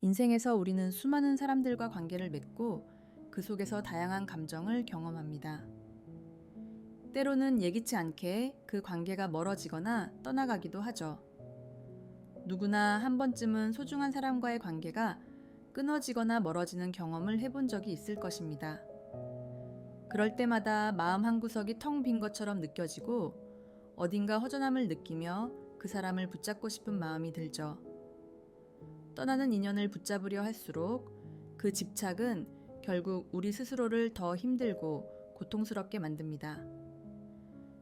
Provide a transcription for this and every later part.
인생에서 우리는 수많은 사람들과 관계를 맺고 그 속에서 다양한 감정을 경험합니다. 때로는 예기치 않게 그 관계가 멀어지거나 떠나가기도 하죠. 누구나 한 번쯤은 소중한 사람과의 관계가 끊어지거나 멀어지는 경험을 해본 적이 있을 것입니다. 그럴 때마다 마음 한구석이 텅 빈 것처럼 느껴지고 어딘가 허전함을 느끼며 그 사람을 붙잡고 싶은 마음이 들죠. 떠나는 인연을 붙잡으려 할수록 그 집착은 결국 우리 스스로를 더 힘들고 고통스럽게 만듭니다.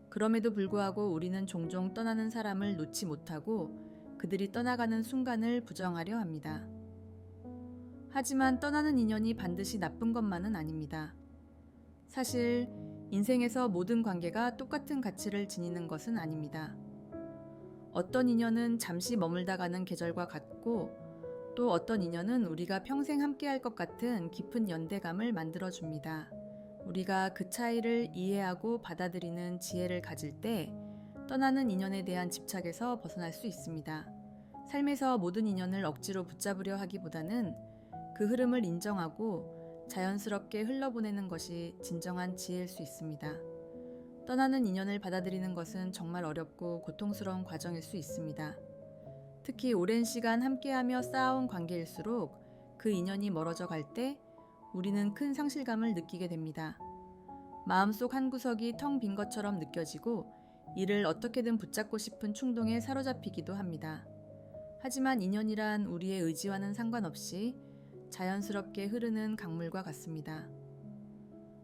그럼에도 불구하고 우리는 종종 떠나는 사람을 놓지 못하고 그들이 떠나가는 순간을 부정하려 합니다. 하지만 떠나는 인연이 반드시 나쁜 것만은 아닙니다. 사실 인생에서 모든 관계가 똑같은 가치를 지니는 것은 아닙니다. 어떤 인연은 잠시 머물다 가는 계절과 같고 또 어떤 인연은 우리가 평생 함께할 것 같은 깊은 연대감을 만들어 줍니다. 우리가 그 차이를 이해하고 받아들이는 지혜를 가질 때 떠나는 인연에 대한 집착에서 벗어날 수 있습니다. 삶에서 모든 인연을 억지로 붙잡으려 하기보다는 그 흐름을 인정하고 자연스럽게 흘러보내는 것이 진정한 지혜일 수 있습니다. 떠나는 인연을 받아들이는 것은 정말 어렵고 고통스러운 과정일 수 있습니다. 특히 오랜 시간 함께하며 쌓아온 관계일수록 그 인연이 멀어져 갈 때 우리는 큰 상실감을 느끼게 됩니다. 마음속 한 구석이 텅 빈 것처럼 느껴지고 이를 어떻게든 붙잡고 싶은 충동에 사로잡히기도 합니다. 하지만 인연이란 우리의 의지와는 상관없이 자연스럽게 흐르는 강물과 같습니다.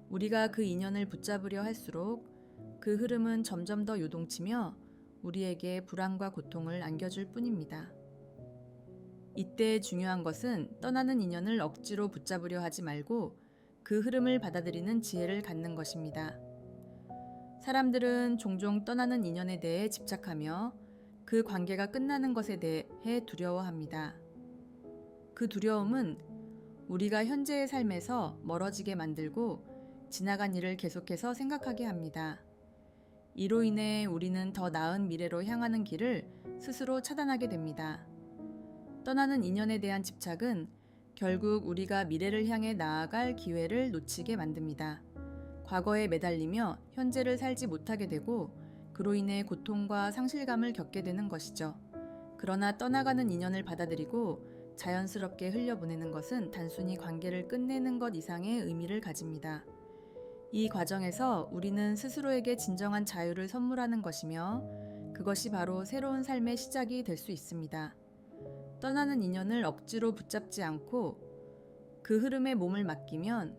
우리가 그 인연을 붙잡으려 할수록 그 흐름은 점점 더 요동치며 우리에게 불안과 고통을 안겨줄 뿐입니다. 이때 중요한 것은 떠나는 인연을 억지로 붙잡으려 하지 말고 그 흐름을 받아들이는 지혜를 갖는 것입니다. 사람들은 종종 떠나는 인연에 대해 집착하며 그 관계가 끝나는 것에 대해 두려워합니다. 그 두려움은 우리가 현재의 삶에서 멀어지게 만들고 지나간 일을 계속해서 생각하게 합니다. 이로 인해 우리는 더 나은 미래로 향하는 길을 스스로 차단하게 됩니다. 떠나는 인연에 대한 집착은 결국 우리가 미래를 향해 나아갈 기회를 놓치게 만듭니다. 과거에 매달리며 현재를 살지 못하게 되고 그로 인해 고통과 상실감을 겪게 되는 것이죠. 그러나 떠나가는 인연을 받아들이고 자연스럽게 흘려보내는 것은 단순히 관계를 끝내는 것 이상의 의미를 가집니다. 이 과정에서 우리는 스스로에게 진정한 자유를 선물하는 것이며 그것이 바로 새로운 삶의 시작이 될 수 있습니다. 떠나는 인연을 억지로 붙잡지 않고 그 흐름에 몸을 맡기면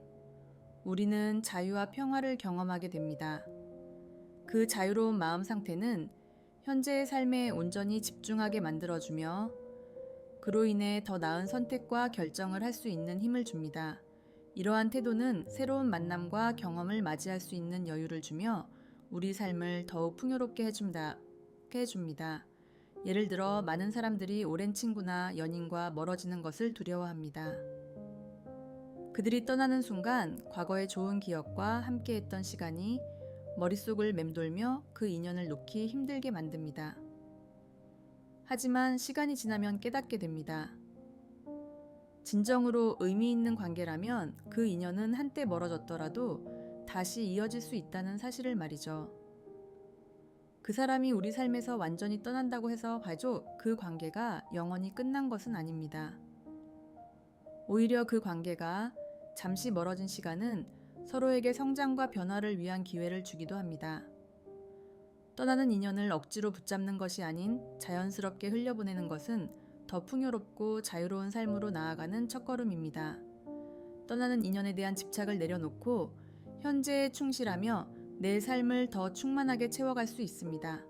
우리는 자유와 평화를 경험하게 됩니다. 그 자유로운 마음 상태는 현재의 삶에 온전히 집중하게 만들어주며 그로 인해 더 나은 선택과 결정을 할 수 있는 힘을 줍니다. 이러한 태도는 새로운 만남과 경험을 맞이할 수 있는 여유를 주며 우리 삶을 더욱 풍요롭게 해준다, 해줍니다. 예를 들어 많은 사람들이 오랜 친구나 연인과 멀어지는 것을 두려워합니다. 그들이 떠나는 순간 과거의 좋은 기억과 함께했던 시간이 머릿속을 맴돌며 그 인연을 놓기 힘들게 만듭니다. 하지만 시간이 지나면 깨닫게 됩니다. 진정으로 의미 있는 관계라면 그 인연은 한때 멀어졌더라도 다시 이어질 수 있다는 사실을 말이죠. 그 사람이 우리 삶에서 완전히 떠난다고 해서 봐줘 그 관계가 영원히 끝난 것은 아닙니다. 오히려 그 관계가 잠시 멀어진 시간은 서로에게 성장과 변화를 위한 기회를 주기도 합니다. 떠나는 인연을 억지로 붙잡는 것이 아닌 자연스럽게 흘려보내는 것은 더 풍요롭고 자유로운 삶으로 나아가는 첫걸음입니다. 떠나는 인연에 대한 집착을 내려놓고 현재에 충실하며 내 삶을 더 충만하게 채워갈 수 있습니다.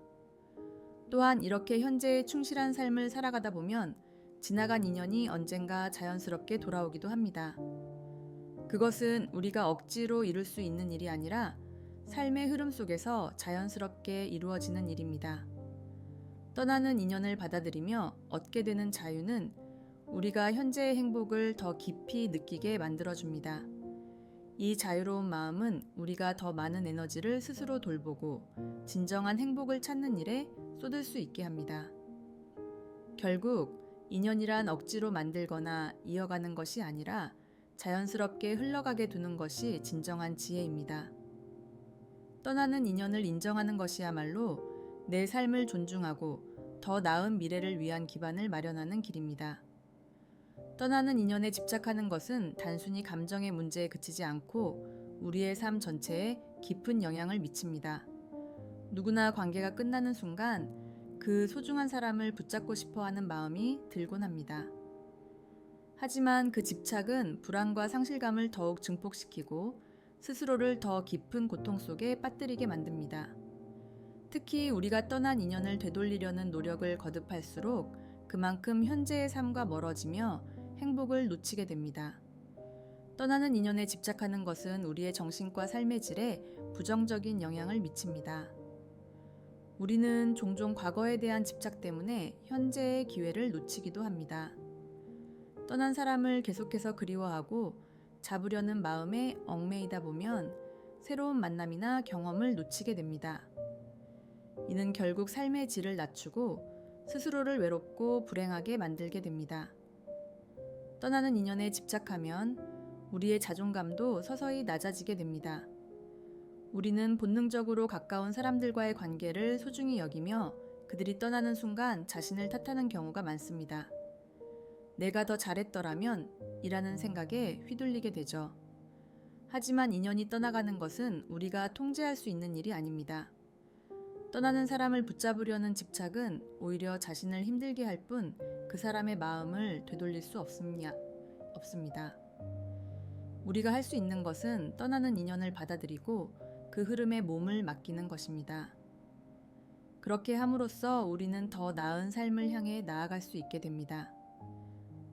또한 이렇게 현재에 충실한 삶을 살아가다 보면 지나간 인연이 언젠가 자연스럽게 돌아오기도 합니다. 그것은 우리가 억지로 이룰 수 있는 일이 아니라 삶의 흐름 속에서 자연스럽게 이루어지는 일입니다. 떠나는 인연을 받아들이며 얻게 되는 자유는 우리가 현재의 행복을 더 깊이 느끼게 만들어줍니다. 이 자유로운 마음은 우리가 더 많은 에너지를 스스로 돌보고 진정한 행복을 찾는 일에 쏟을 수 있게 합니다. 결국 인연이란 억지로 만들거나 이어가는 것이 아니라 자연스럽게 흘러가게 두는 것이 진정한 지혜입니다. 떠나는 인연을 인정하는 것이야말로 내 삶을 존중하고 더 나은 미래를 위한 기반을 마련하는 길입니다. 떠나는 인연에 집착하는 것은 단순히 감정의 문제에 그치지 않고 우리의 삶 전체에 깊은 영향을 미칩니다. 누구나 관계가 끝나는 순간 그 소중한 사람을 붙잡고 싶어 하는 마음이 들곤 합니다. 하지만 그 집착은 불안과 상실감을 더욱 증폭시키고 스스로를 더 깊은 고통 속에 빠뜨리게 만듭니다. 특히 우리가 떠난 인연을 되돌리려는 노력을 거듭할수록 그만큼 현재의 삶과 멀어지며 행복을 놓치게 됩니다. 떠나는 인연에 집착하는 것은 우리의 정신과 삶의 질에 부정적인 영향을 미칩니다. 우리는 종종 과거에 대한 집착 때문에 현재의 기회를 놓치기도 합니다. 떠난 사람을 계속해서 그리워하고 잡으려는 마음에 얽매이다 보면 새로운 만남이나 경험을 놓치게 됩니다. 이는 결국 삶의 질을 낮추고 스스로를 외롭고 불행하게 만들게 됩니다. 떠나는 인연에 집착하면 우리의 자존감도 서서히 낮아지게 됩니다. 우리는 본능적으로 가까운 사람들과의 관계를 소중히 여기며 그들이 떠나는 순간 자신을 탓하는 경우가 많습니다. 내가 더 잘했더라면 이라는 생각에 휘둘리게 되죠. 하지만 인연이 떠나가는 것은 우리가 통제할 수 있는 일이 아닙니다. 떠나는 사람을 붙잡으려는 집착은 오히려 자신을 힘들게 할 뿐 그 사람의 마음을 되돌릴 수 없습니다. 없습니다. 우리가 할 수 있는 것은 떠나는 인연을 받아들이고 그 흐름에 몸을 맡기는 것입니다. 그렇게 함으로써 우리는 더 나은 삶을 향해 나아갈 수 있게 됩니다.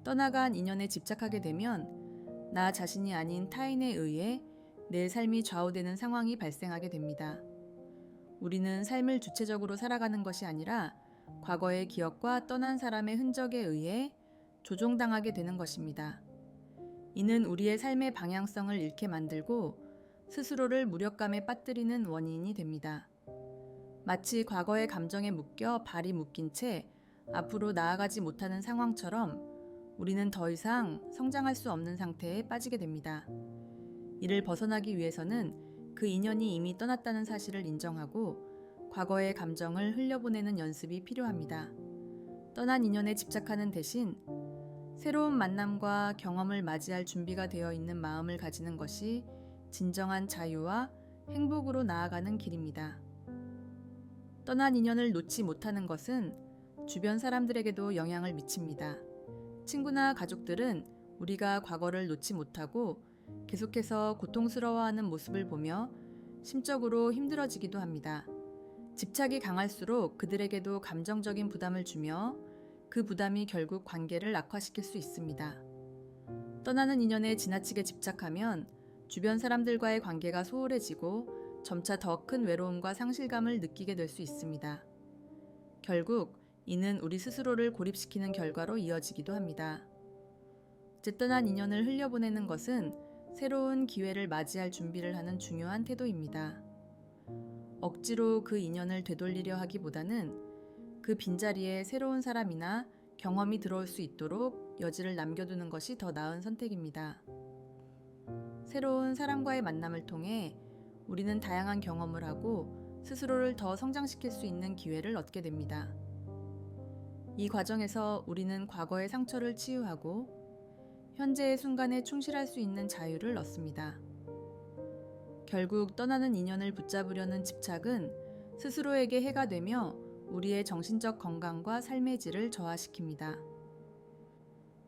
떠나간 인연에 집착하게 되면 나 자신이 아닌 타인에 의해 내 삶이 좌우되는 상황이 발생하게 됩니다. 우리는 삶을 주체적으로 살아가는 것이 아니라 과거의 기억과 떠난 사람의 흔적에 의해 조종당하게 되는 것입니다. 이는 우리의 삶의 방향성을 잃게 만들고 스스로를 무력감에 빠뜨리는 원인이 됩니다. 마치 과거의 감정에 묶여 발이 묶인 채 앞으로 나아가지 못하는 상황처럼 우리는 더 이상 성장할 수 없는 상태에 빠지게 됩니다. 이를 벗어나기 위해서는 그 인연이 이미 떠났다는 사실을 인정하고 과거의 감정을 흘려보내는 연습이 필요합니다. 떠난 인연에 집착하는 대신 새로운 만남과 경험을 맞이할 준비가 되어 있는 마음을 가지는 것이 진정한 자유와 행복으로 나아가는 길입니다. 떠난 인연을 놓지 못하는 것은 주변 사람들에게도 영향을 미칩니다. 친구나 가족들은 우리가 과거를 놓지 못하고 계속해서 고통스러워하는 모습을 보며 심적으로 힘들어지기도 합니다. 집착이 강할수록 그들에게도 감정적인 부담을 주며 그 부담이 결국 관계를 악화시킬 수 있습니다. 떠나는 인연에 지나치게 집착하면 주변 사람들과의 관계가 소홀해지고 점차 더 큰 외로움과 상실감을 느끼게 될 수 있습니다. 결국 이는 우리 스스로를 고립시키는 결과로 이어지기도 합니다. 제 떠난 인연을 흘려보내는 것은 새로운 기회를 맞이할 준비를 하는 중요한 태도입니다. 억지로 그 인연을 되돌리려 하기보다는 그 빈자리에 새로운 사람이나 경험이 들어올 수 있도록 여지를 남겨두는 것이 더 나은 선택입니다. 새로운 사람과의 만남을 통해 우리는 다양한 경험을 하고 스스로를 더 성장시킬 수 있는 기회를 얻게 됩니다. 이 과정에서 우리는 과거의 상처를 치유하고 현재의 순간에 충실할 수 있는 자유를 얻습니다. 결국 떠나는 인연을 붙잡으려는 집착은 스스로에게 해가 되며 우리의 정신적 건강과 삶의 질을 저하시킵니다.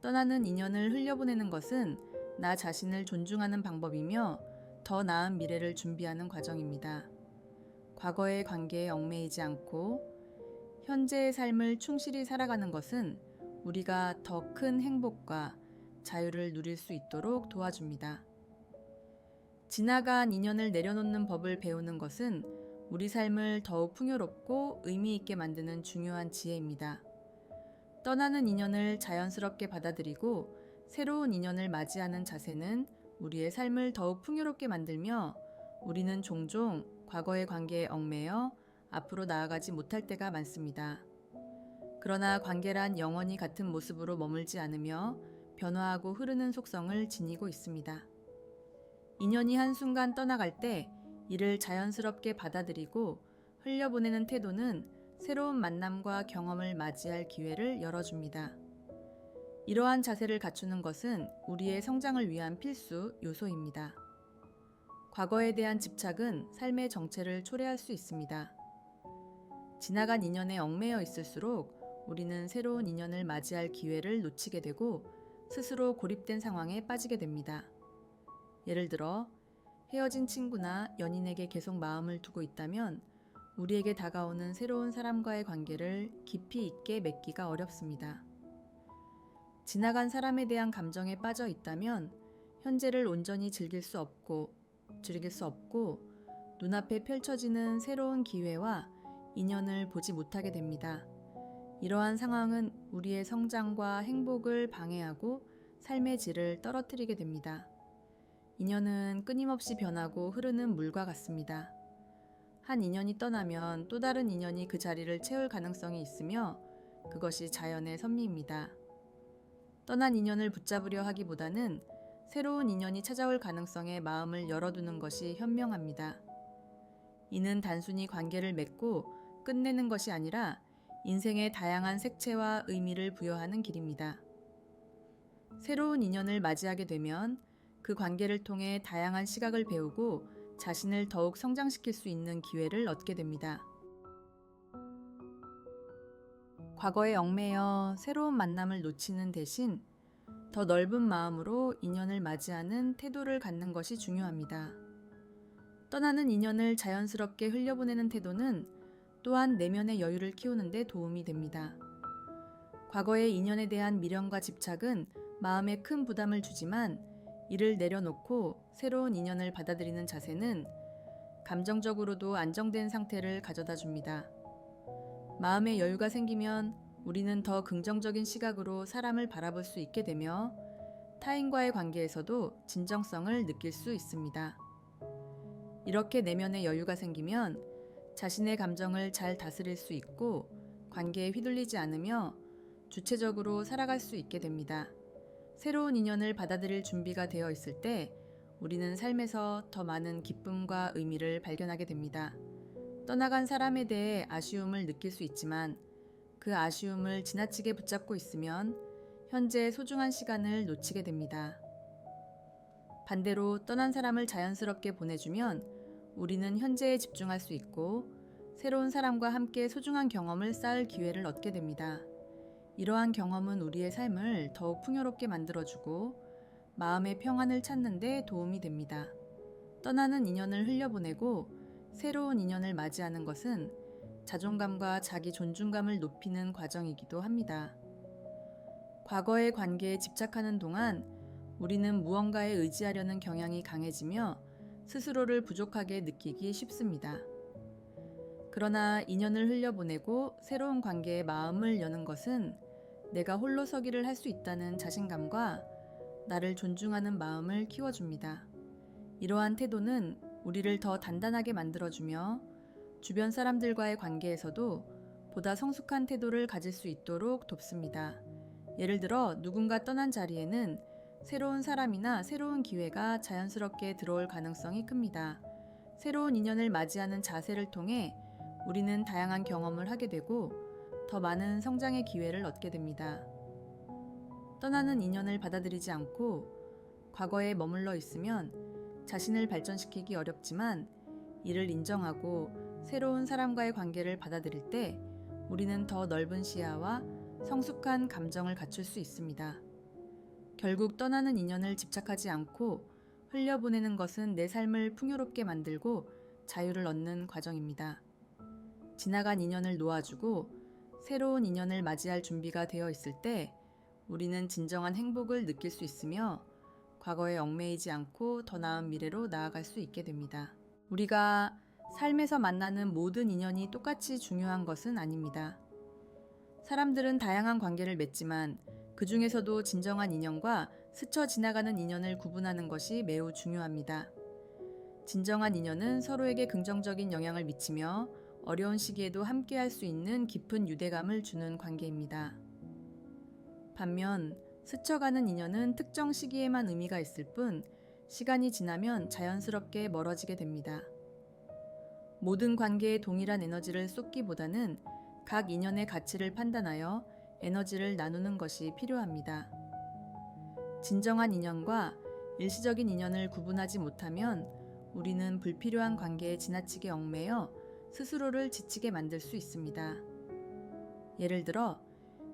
떠나는 인연을 흘려보내는 것은 나 자신을 존중하는 방법이며 더 나은 미래를 준비하는 과정입니다. 과거의 관계에 얽매이지 않고 현재의 삶을 충실히 살아가는 것은 우리가 더 큰 행복과 자유를 누릴 수 있도록 도와줍니다. 지나간 인연을 내려놓는 법을 배우는 것은 우리 삶을 더욱 풍요롭고 의미 있게 만드는 중요한 지혜입니다. 떠나는 인연을 자연스럽게 받아들이고 새로운 인연을 맞이하는 자세는 우리의 삶을 더욱 풍요롭게 만들며 우리는 종종 과거의 관계에 얽매여 앞으로 나아가지 못할 때가 많습니다. 그러나 관계란 영원히 같은 모습으로 머물지 않으며 변화하고 흐르는 속성을 지니고 있습니다. 인연이 한순간 떠나갈 때 이를 자연스럽게 받아들이고 흘려보내는 태도는 새로운 만남과 경험을 맞이할 기회를 열어줍니다. 이러한 자세를 갖추는 것은 우리의 성장을 위한 필수 요소입니다. 과거에 대한 집착은 삶의 정체를 초래할 수 있습니다. 지나간 인연에 얽매여 있을수록 우리는 새로운 인연을 맞이할 기회를 놓치게 되고 스스로 고립된 상황에 빠지게 됩니다. 예를 들어 헤어진 친구나 연인에게 계속 마음을 두고 있다면 우리에게 다가오는 새로운 사람과의 관계를 깊이 있게 맺기가 어렵습니다. 지나간 사람에 대한 감정에 빠져 있다면 현재를 온전히 즐길 수 없고 즐길 수 없고 눈앞에 펼쳐지는 새로운 기회와 인연을 보지 못하게 됩니다. 이러한 상황은 우리의 성장과 행복을 방해하고 삶의 질을 떨어뜨리게 됩니다. 인연은 끊임없이 변하고 흐르는 물과 같습니다. 한 인연이 떠나면 또 다른 인연이 그 자리를 채울 가능성이 있으며 그것이 자연의 섭리입니다. 떠난 인연을 붙잡으려 하기보다는 새로운 인연이 찾아올 가능성에 마음을 열어두는 것이 현명합니다. 이는 단순히 관계를 맺고 끝내는 것이 아니라 인생의 다양한 색채와 의미를 부여하는 길입니다. 새로운 인연을 맞이하게 되면 그 관계를 통해 다양한 시각을 배우고 자신을 더욱 성장시킬 수 있는 기회를 얻게 됩니다. 과거에 얽매여 새로운 만남을 놓치는 대신 더 넓은 마음으로 인연을 맞이하는 태도를 갖는 것이 중요합니다. 떠나는 인연을 자연스럽게 흘려보내는 태도는 또한 내면의 여유를 키우는데 도움이 됩니다. 과거의 인연에 대한 미련과 집착은 마음에 큰 부담을 주지만 이를 내려놓고 새로운 인연을 받아들이는 자세는 감정적으로도 안정된 상태를 가져다 줍니다. 마음의 여유가 생기면 우리는 더 긍정적인 시각으로 사람을 바라볼 수 있게 되며 타인과의 관계에서도 진정성을 느낄 수 있습니다. 이렇게 내면의 여유가 생기면 자신의 감정을 잘 다스릴 수 있고 관계에 휘둘리지 않으며 주체적으로 살아갈 수 있게 됩니다. 새로운 인연을 받아들일 준비가 되어 있을 때 우리는 삶에서 더 많은 기쁨과 의미를 발견하게 됩니다. 떠나간 사람에 대해 아쉬움을 느낄 수 있지만 그 아쉬움을 지나치게 붙잡고 있으면 현재 소중한 시간을 놓치게 됩니다. 반대로 떠난 사람을 자연스럽게 보내주면 우리는 현재에 집중할 수 있고 새로운 사람과 함께 소중한 경험을 쌓을 기회를 얻게 됩니다. 이러한 경험은 우리의 삶을 더욱 풍요롭게 만들어주고 마음의 평안을 찾는 데 도움이 됩니다. 떠나는 인연을 흘려보내고 새로운 인연을 맞이하는 것은 자존감과 자기 존중감을 높이는 과정이기도 합니다. 과거의 관계에 집착하는 동안 우리는 무언가에 의지하려는 경향이 강해지며 스스로를 부족하게 느끼기 쉽습니다. 그러나 인연을 흘려보내고 새로운 관계에 마음을 여는 것은 내가 홀로 서기를 할 수 있다는 자신감과 나를 존중하는 마음을 키워줍니다. 이러한 태도는 우리를 더 단단하게 만들어주며 주변 사람들과의 관계에서도 보다 성숙한 태도를 가질 수 있도록 돕습니다. 예를 들어 누군가 떠난 자리에는 새로운 사람이나 새로운 기회가 자연스럽게 들어올 가능성이 큽니다. 새로운 인연을 맞이하는 자세를 통해 우리는 다양한 경험을 하게 되고 더 많은 성장의 기회를 얻게 됩니다. 떠나는 인연을 받아들이지 않고 과거에 머물러 있으면 자신을 발전시키기 어렵지만 이를 인정하고 새로운 사람과의 관계를 받아들일 때 우리는 더 넓은 시야와 성숙한 감정을 갖출 수 있습니다. 결국 떠나는 인연을 집착하지 않고 흘려보내는 것은 내 삶을 풍요롭게 만들고 자유를 얻는 과정입니다. 지나간 인연을 놓아주고 새로운 인연을 맞이할 준비가 되어 있을 때 우리는 진정한 행복을 느낄 수 있으며 과거에 얽매이지 않고 더 나은 미래로 나아갈 수 있게 됩니다. 우리가 삶에서 만나는 모든 인연이 똑같이 중요한 것은 아닙니다. 사람들은 다양한 관계를 맺지만 그 중에서도 진정한 인연과 스쳐 지나가는 인연을 구분하는 것이 매우 중요합니다. 진정한 인연은 서로에게 긍정적인 영향을 미치며 어려운 시기에도 함께 할 수 있는 깊은 유대감을 주는 관계입니다. 반면 스쳐가는 인연은 특정 시기에만 의미가 있을 뿐 시간이 지나면 자연스럽게 멀어지게 됩니다. 모든 관계에 동일한 에너지를 쏟기보다는 각 인연의 가치를 판단하여 에너지를 나누는 것이 필요합니다. 진정한 인연과 일시적인 인연을 구분하지 못하면 우리는 불필요한 관계에 지나치게 얽매여 스스로를 지치게 만들 수 있습니다. 예를 들어,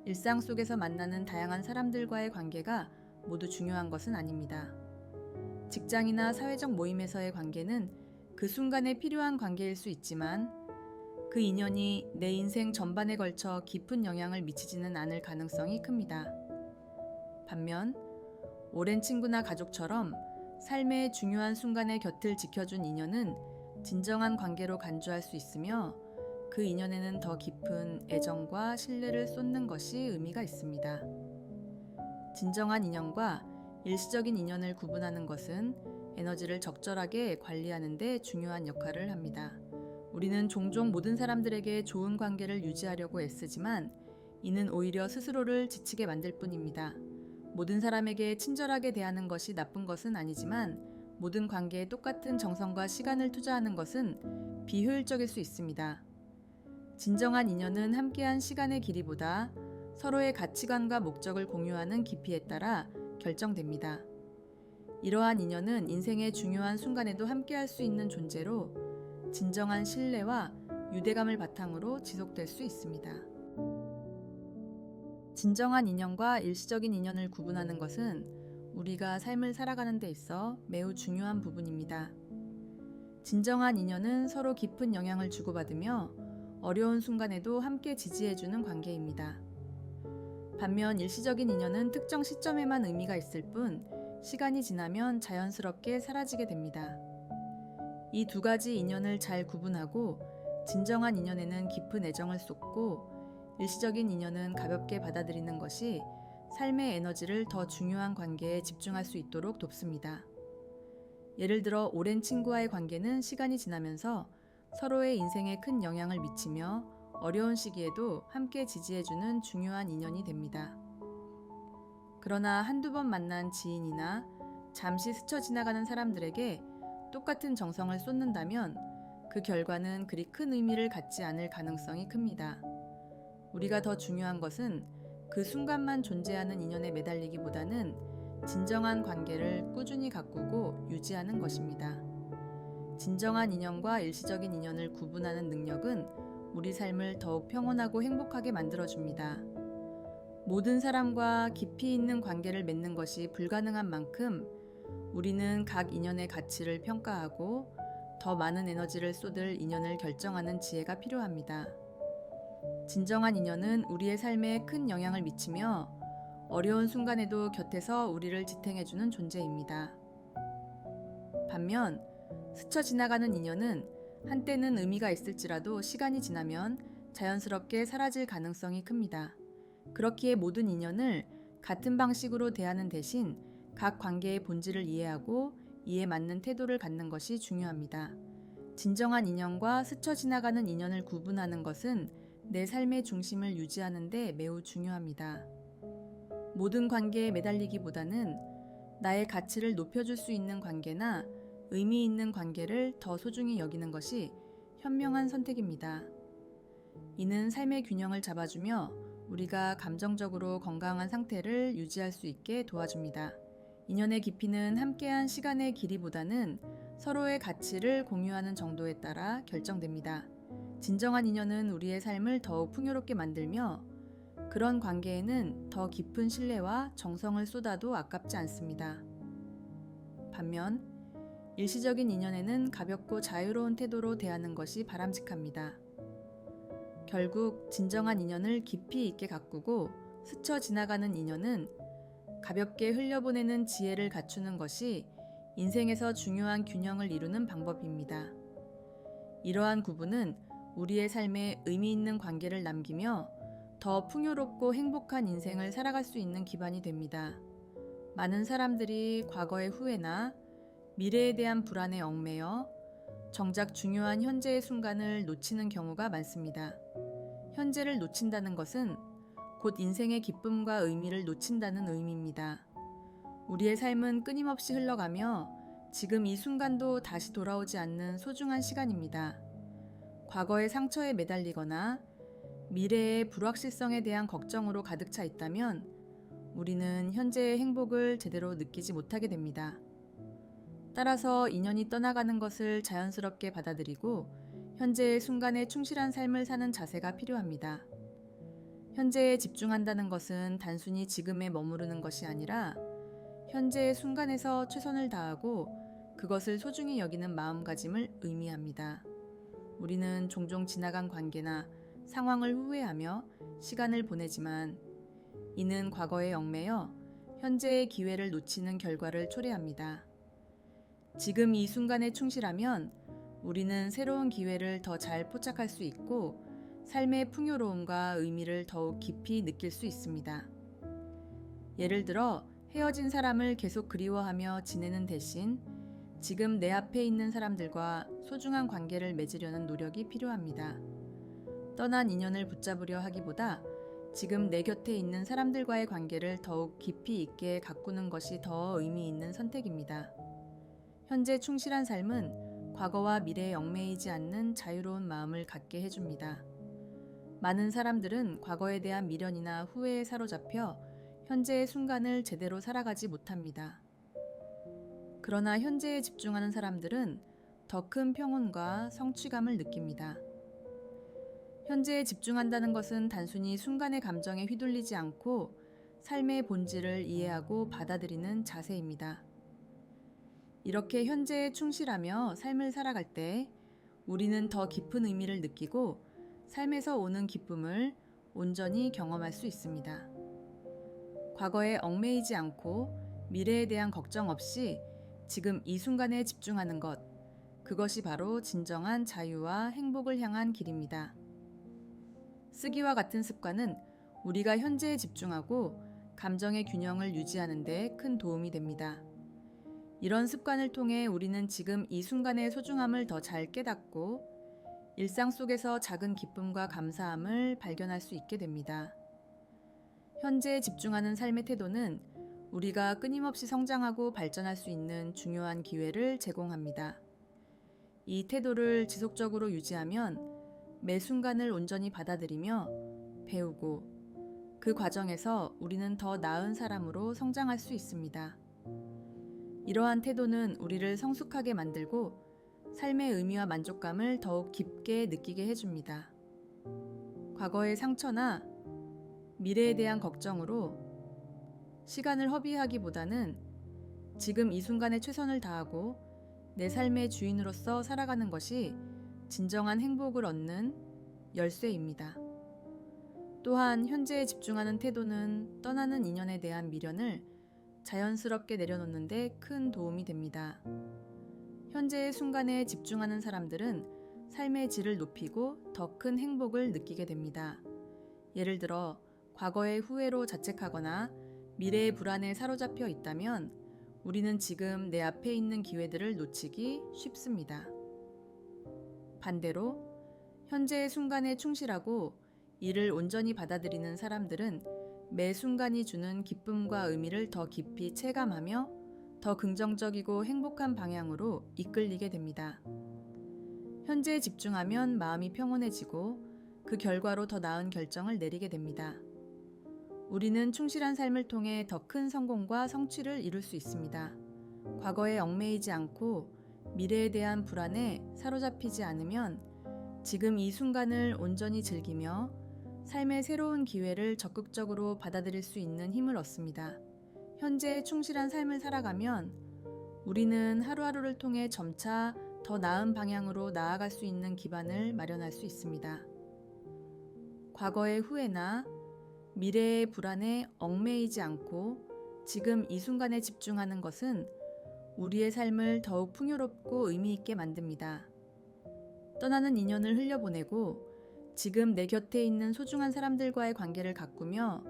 일상 속에서 만나는 다양한 사람들과의 관계가 모두 중요한 것은 아닙니다. 직장이나 사회적 모임에서의 관계는 그 순간에 필요한 관계일 수 있지만 그 인연이 내 인생 전반에 걸쳐 깊은 영향을 미치지는 않을 가능성이 큽니다. 반면 오랜 친구나 가족처럼 삶의 중요한 순간에 곁을 지켜준 인연은 진정한 관계로 간주할 수 있으며 그 인연에는 더 깊은 애정과 신뢰를 쏟는 것이 의미가 있습니다. 진정한 인연과 일시적인 인연을 구분하는 것은 에너지를 적절하게 관리하는 데 중요한 역할을 합니다. 우리는 종종 모든 사람들에게 좋은 관계를 유지하려고 애쓰지만 이는 오히려 스스로를 지치게 만들 뿐입니다. 모든 사람에게 친절하게 대하는 것이 나쁜 것은 아니지만 모든 관계에 똑같은 정성과 시간을 투자하는 것은 비효율적일 수 있습니다. 진정한 인연은 함께한 시간의 길이보다 서로의 가치관과 목적을 공유하는 깊이에 따라 결정됩니다. 이러한 인연은 인생의 중요한 순간에도 함께할 수 있는 존재로 진정한 신뢰와 유대감을 바탕으로 지속될 수 있습니다. 진정한 인연과 일시적인 인연을 구분하는 것은 우리가 삶을 살아가는 데 있어 매우 중요한 부분입니다. 진정한 인연은 서로 깊은 영향을 주고받으며 어려운 순간에도 함께 지지해주는 관계입니다. 반면 일시적인 인연은 특정 시점에만 의미가 있을 뿐 시간이 지나면 자연스럽게 사라지게 됩니다. 이 두 가지 인연을 잘 구분하고 진정한 인연에는 깊은 애정을 쏟고 일시적인 인연은 가볍게 받아들이는 것이 삶의 에너지를 더 중요한 관계에 집중할 수 있도록 돕습니다. 예를 들어 오랜 친구와의 관계는 시간이 지나면서 서로의 인생에 큰 영향을 미치며 어려운 시기에도 함께 지지해주는 중요한 인연이 됩니다. 그러나 한두 번 만난 지인이나 잠시 스쳐 지나가는 사람들에게 똑같은 정성을 쏟는다면 그 결과는 그리 큰 의미를 갖지 않을 가능성이 큽니다. 우리가 더 중요한 것은 그 순간만 존재하는 인연에 매달리기보다는 진정한 관계를 꾸준히 가꾸고 유지하는 것입니다. 진정한 인연과 일시적인 인연을 구분하는 능력은 우리 삶을 더욱 평온하고 행복하게 만들어줍니다. 모든 사람과 깊이 있는 관계를 맺는 것이 불가능한 만큼 우리는 각 인연의 가치를 평가하고 더 많은 에너지를 쏟을 인연을 결정하는 지혜가 필요합니다. 진정한 인연은 우리의 삶에 큰 영향을 미치며 어려운 순간에도 곁에서 우리를 지탱해주는 존재입니다. 반면 스쳐 지나가는 인연은 한때는 의미가 있을지라도 시간이 지나면 자연스럽게 사라질 가능성이 큽니다. 그렇기에 모든 인연을 같은 방식으로 대하는 대신 각 관계의 본질을 이해하고 이에 맞는 태도를 갖는 것이 중요합니다. 진정한 인연과 스쳐 지나가는 인연을 구분하는 것은 내 삶의 중심을 유지하는 데 매우 중요합니다. 모든 관계에 매달리기보다는 나의 가치를 높여줄 수 있는 관계나 의미 있는 관계를 더 소중히 여기는 것이 현명한 선택입니다. 이는 삶의 균형을 잡아주며 우리가 감정적으로 건강한 상태를 유지할 수 있게 도와줍니다. 인연의 깊이는 함께한 시간의 길이보다는 서로의 가치를 공유하는 정도에 따라 결정됩니다. 진정한 인연은 우리의 삶을 더욱 풍요롭게 만들며 그런 관계에는 더 깊은 신뢰와 정성을 쏟아도 아깝지 않습니다. 반면 일시적인 인연에는 가볍고 자유로운 태도로 대하는 것이 바람직합니다. 결국 진정한 인연을 깊이 있게 가꾸고 스쳐 지나가는 인연은 가볍게 흘려보내는 지혜를 갖추는 것이 인생에서 중요한 균형을 이루는 방법입니다. 이러한 구분은 우리의 삶에 의미 있는 관계를 남기며 더 풍요롭고 행복한 인생을 살아갈 수 있는 기반이 됩니다. 많은 사람들이 과거의 후회나 미래에 대한 불안에 얽매여 정작 중요한 현재의 순간을 놓치는 경우가 많습니다. 현재를 놓친다는 것은 곧 인생의 기쁨과 의미를 놓친다는 의미입니다. 우리의 삶은 끊임없이 흘러가며 지금 이 순간도 다시 돌아오지 않는 소중한 시간입니다. 과거의 상처에 매달리거나 미래의 불확실성에 대한 걱정으로 가득 차 있다면 우리는 현재의 행복을 제대로 느끼지 못하게 됩니다. 따라서 인연이 떠나가는 것을 자연스럽게 받아들이고 현재의 순간에 충실한 삶을 사는 자세가 필요합니다. 현재에 집중한다는 것은 단순히 지금에 머무르는 것이 아니라 현재의 순간에서 최선을 다하고 그것을 소중히 여기는 마음가짐을 의미합니다. 우리는 종종 지나간 관계나 상황을 후회하며 시간을 보내지만 이는 과거에 얽매여 현재의 기회를 놓치는 결과를 초래합니다. 지금 이 순간에 충실하면 우리는 새로운 기회를 더 잘 포착할 수 있고 삶의 풍요로움과 의미를 더욱 깊이 느낄 수 있습니다. 예를 들어 헤어진 사람을 계속 그리워하며 지내는 대신 지금 내 앞에 있는 사람들과 소중한 관계를 맺으려는 노력이 필요합니다. 떠난 인연을 붙잡으려 하기보다 지금 내 곁에 있는 사람들과의 관계를 더욱 깊이 있게 가꾸는 것이 더 의미 있는 선택입니다. 현재 충실한 삶은 과거와 미래에 얽매이지 않는 자유로운 마음을 갖게 해줍니다. 많은 사람들은 과거에 대한 미련이나 후회에 사로잡혀 현재의 순간을 제대로 살아가지 못합니다. 그러나 현재에 집중하는 사람들은 더 큰 평온과 성취감을 느낍니다. 현재에 집중한다는 것은 단순히 순간의 감정에 휘둘리지 않고 삶의 본질을 이해하고 받아들이는 자세입니다. 이렇게 현재에 충실하며 삶을 살아갈 때 우리는 더 깊은 의미를 느끼고 삶에서 오는 기쁨을 온전히 경험할 수 있습니다. 과거에 얽매이지 않고 미래에 대한 걱정 없이 지금 이 순간에 집중하는 것, 그것이 바로 진정한 자유와 행복을 향한 길입니다. 쓰기와 같은 습관은 우리가 현재에 집중하고 감정의 균형을 유지하는 데 큰 도움이 됩니다. 이런 습관을 통해 우리는 지금 이 순간의 소중함을 더 잘 깨닫고 일상 속에서 작은 기쁨과 감사함을 발견할 수 있게 됩니다. 현재에 집중하는 삶의 태도는 우리가 끊임없이 성장하고 발전할 수 있는 중요한 기회를 제공합니다. 이 태도를 지속적으로 유지하면 매 순간을 온전히 받아들이며 배우고 그 과정에서 우리는 더 나은 사람으로 성장할 수 있습니다. 이러한 태도는 우리를 성숙하게 만들고 삶의 의미와 만족감을 더욱 깊게 느끼게 해줍니다. 과거의 상처나 미래에 대한 걱정으로 시간을 허비하기보다는 지금 이 순간에 최선을 다하고 내 삶의 주인으로서 살아가는 것이 진정한 행복을 얻는 열쇠입니다. 또한 현재에 집중하는 태도는 떠나는 인연에 대한 미련을 자연스럽게 내려놓는데 큰 도움이 됩니다. 현재의 순간에 집중하는 사람들은 삶의 질을 높이고 더 큰 행복을 느끼게 됩니다. 예를 들어, 과거의 후회로 자책하거나 미래의 불안에 사로잡혀 있다면 우리는 지금 내 앞에 있는 기회들을 놓치기 쉽습니다. 반대로 현재의 순간에 충실하고 이를 온전히 받아들이는 사람들은 매 순간이 주는 기쁨과 의미를 더 깊이 체감하며 더 긍정적이고 행복한 방향으로 이끌리게 됩니다. 현재에 집중하면 마음이 평온해지고 그 결과로 더 나은 결정을 내리게 됩니다. 우리는 충실한 삶을 통해 더 큰 성공과 성취를 이룰 수 있습니다. 과거에 얽매이지 않고 미래에 대한 불안에 사로잡히지 않으면 지금 이 순간을 온전히 즐기며 삶의 새로운 기회를 적극적으로 받아들일 수 있는 힘을 얻습니다. 현재에 충실한 삶을 살아가면 우리는 하루하루를 통해 점차 더 나은 방향으로 나아갈 수 있는 기반을 마련할 수 있습니다. 과거의 후회나 미래의 불안에 얽매이지 않고 지금 이 순간에 집중하는 것은 우리의 삶을 더욱 풍요롭고 의미 있게 만듭니다. 떠나는 인연을 흘려보내고 지금 내 곁에 있는 소중한 사람들과의 관계를 가꾸며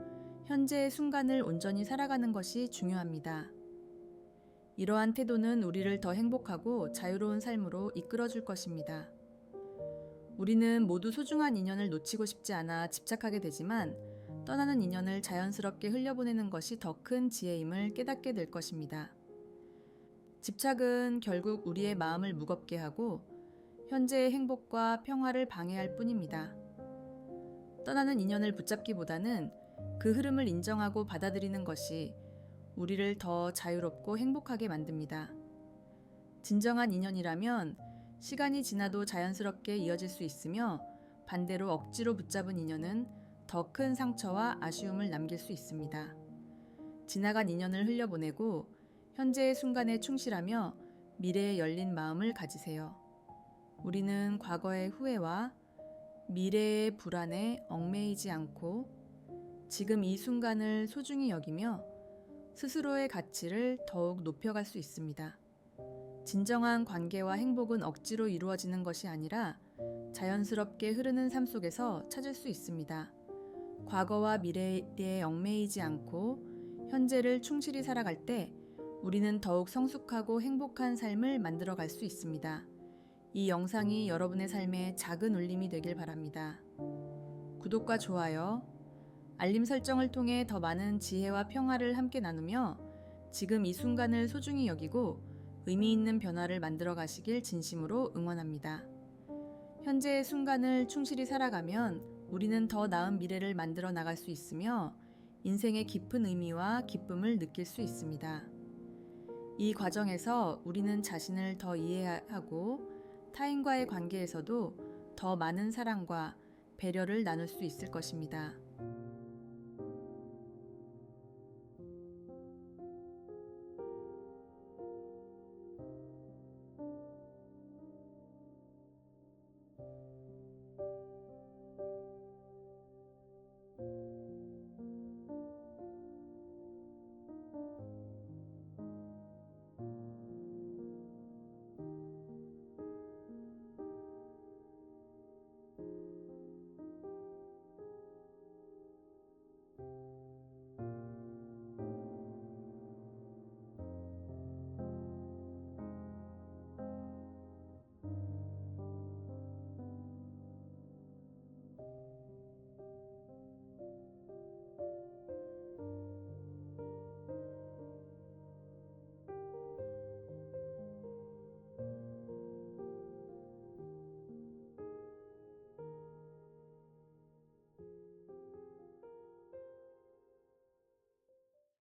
현재의 순간을 온전히 살아가는 것이 중요합니다. 이러한 태도는 우리를 더 행복하고 자유로운 삶으로 이끌어 줄 것입니다. 우리는 모두 소중한 인연을 놓치고 싶지 않아 집착하게 되지만 떠나는 인연을 자연스럽게 흘려보내는 것이 더 큰 지혜임을 깨닫게 될 것입니다. 집착은 결국 우리의 마음을 무겁게 하고 현재의 행복과 평화를 방해할 뿐입니다. 떠나는 인연을 붙잡기보다는 그 흐름을 인정하고 받아들이는 것이 우리를 더 자유롭고 행복하게 만듭니다. 진정한 인연이라면 시간이 지나도 자연스럽게 이어질 수 있으며 반대로 억지로 붙잡은 인연은 더 큰 상처와 아쉬움을 남길 수 있습니다. 지나간 인연을 흘려보내고 현재의 순간에 충실하며 미래에 열린 마음을 가지세요. 우리는 과거의 후회와 미래의 불안에 얽매이지 않고 지금 이 순간을 소중히 여기며 스스로의 가치를 더욱 높여갈 수 있습니다. 진정한 관계와 행복은 억지로 이루어지는 것이 아니라 자연스럽게 흐르는 삶 속에서 찾을 수 있습니다. 과거와 미래에 얽매이지 않고 현재를 충실히 살아갈 때 우리는 더욱 성숙하고 행복한 삶을 만들어 갈 수 있습니다. 이 영상이 여러분의 삶에 작은 울림이 되길 바랍니다. 구독과 좋아요, 알림 설정을 통해 더 많은 지혜와 평화를 함께 나누며 지금 이 순간을 소중히 여기고 의미 있는 변화를 만들어 가시길 진심으로 응원합니다. 현재의 순간을 충실히 살아가면 우리는 더 나은 미래를 만들어 나갈 수 있으며 인생의 깊은 의미와 기쁨을 느낄 수 있습니다. 이 과정에서 우리는 자신을 더 이해하고 타인과의 관계에서도 더 많은 사랑과 배려를 나눌 수 있을 것입니다.